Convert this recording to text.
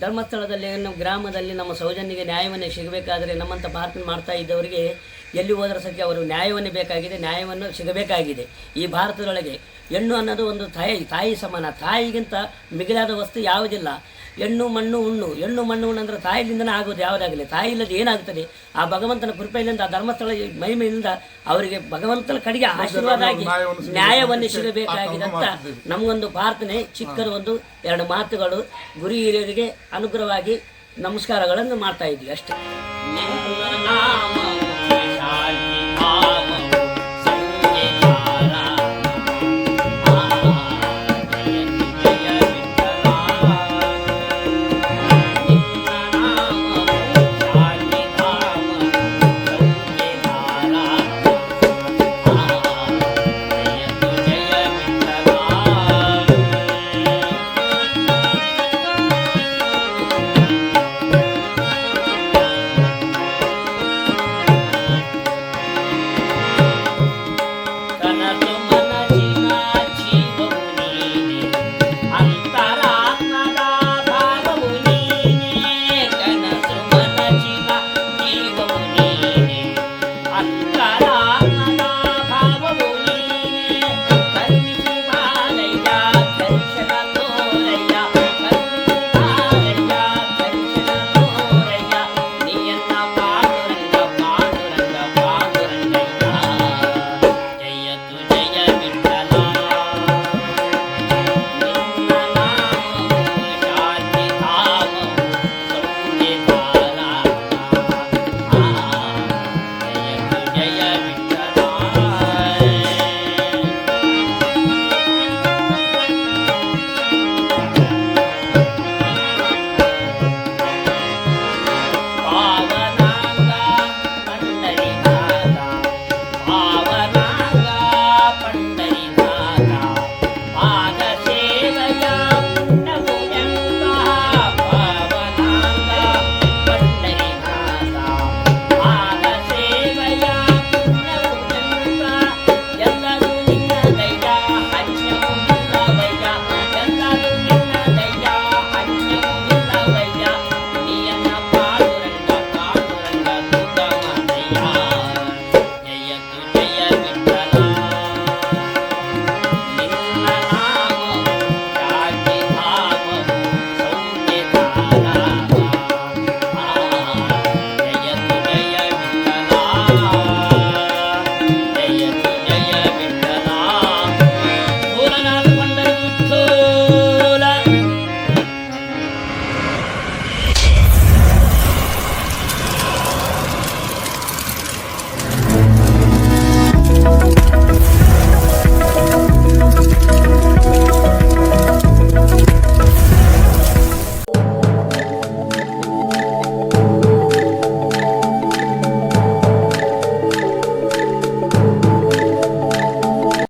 ಧರ್ಮಸ್ಥಳದಲ್ಲಿ ನಮ್ಮ ಗ್ರಾಮದಲ್ಲಿ ನಮ್ಮ ಸೌಜನ್ಯಗೆ ನ್ಯಾಯವನ್ನು ಸಿಗಬೇಕಾದ್ರೆ ನಮ್ಮಂಥ ಪ್ರಾರ್ಥನೆ ಮಾಡ್ತಾ ಇದ್ದವರಿಗೆ ಎಲ್ಲಿ ಹೋದರೂ ಸತ್ಯ ಅವರು ನ್ಯಾಯವನ್ನೇ ಬೇಕಾಗಿದೆ, ನ್ಯಾಯವನ್ನು ಸಿಗಬೇಕಾಗಿದೆ. ಈ ಭಾರತದೊಳಗೆ ಹೆಣ್ಣು ಅನ್ನೋದು ಒಂದು ತಾಯಿ ತಾಯಿ ಸಮಾನ. ತಾಯಿಗಿಂತ ಮಿಗಿಲಾದ ವಸ್ತು ಯಾವುದಿಲ್ಲ. ಹೆಣ್ಣು ಮಣ್ಣು ಉಣ್ಣು ಹೆಣ್ಣು ಮಣ್ಣು ಉಣ್ಣು ಅಂದ್ರೆ ತಾಯಿಲಿಂದನೇ ಆಗೋದು ಯಾವುದಾಗಲಿ. ತಾಯಿ ಇಲ್ಲದೆ ಏನಾಗ್ತದೆ? ಆ ಭಗವಂತನ ಕೃಪೆಯಿಂದ ಆ ಧರ್ಮಸ್ಥಳ ಮಹಿಮೆಯಿಂದ ಅವರಿಗೆ ಭಗವಂತನ ಕಡೆಗೆ ಆಶೀರ್ವಾದ ಆಗಿ ನ್ಯಾಯವನ್ನು ಸಿಗಬೇಕಾಗಿದೆ ಅಂತ ನಮಗೊಂದು ಪ್ರಾರ್ಥನೆ ಚಿಕ್ಕದ ಒಂದು ಎರಡು ಮಾತುಗಳು. ಗುರಿ ಹಿರಿಯರಿಗೆ ಅನುಗ್ರಹವಾಗಿ ನಮಸ್ಕಾರಗಳನ್ನು ಮಾಡ್ತಾ ಇದ್ವಿ ಅಷ್ಟೇ. Yeah.